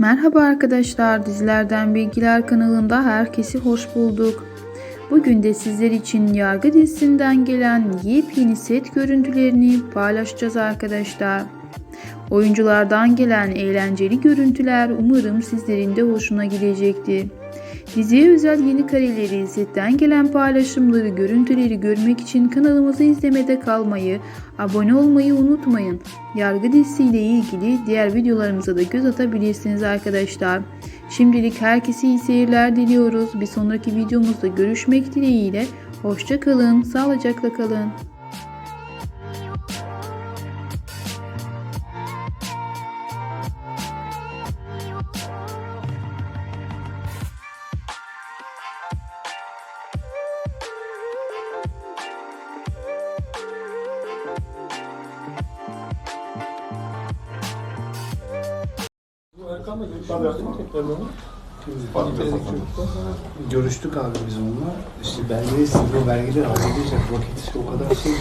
Merhaba arkadaşlar, Dizilerden Bilgiler kanalında herkesi hoş bulduk. Bugün de sizler için Yargı dizisinden gelen yepyeni set görüntülerini paylaşacağız arkadaşlar. Oyunculardan gelen eğlenceli görüntüler umarım sizlerin de hoşuna gidecektir. Diziye özel yeni kareleri, setten gelen paylaşımları, görüntüleri görmek için kanalımızı izlemede kalmayı, abone olmayı unutmayın. Yargı dizisiyle ilgili diğer videolarımıza da göz atabilirsiniz arkadaşlar. Şimdilik herkese iyi seyirler diliyoruz. Bir sonraki videomuzda görüşmek dileğiyle. Hoşça kalın, sağlıcakla kalın. Erkan'la görüştünüz mü tekrardan? Görüştük abi biz onunla. İşte belgeyi bu belgeleri halledecek vakit o kadar şey ki.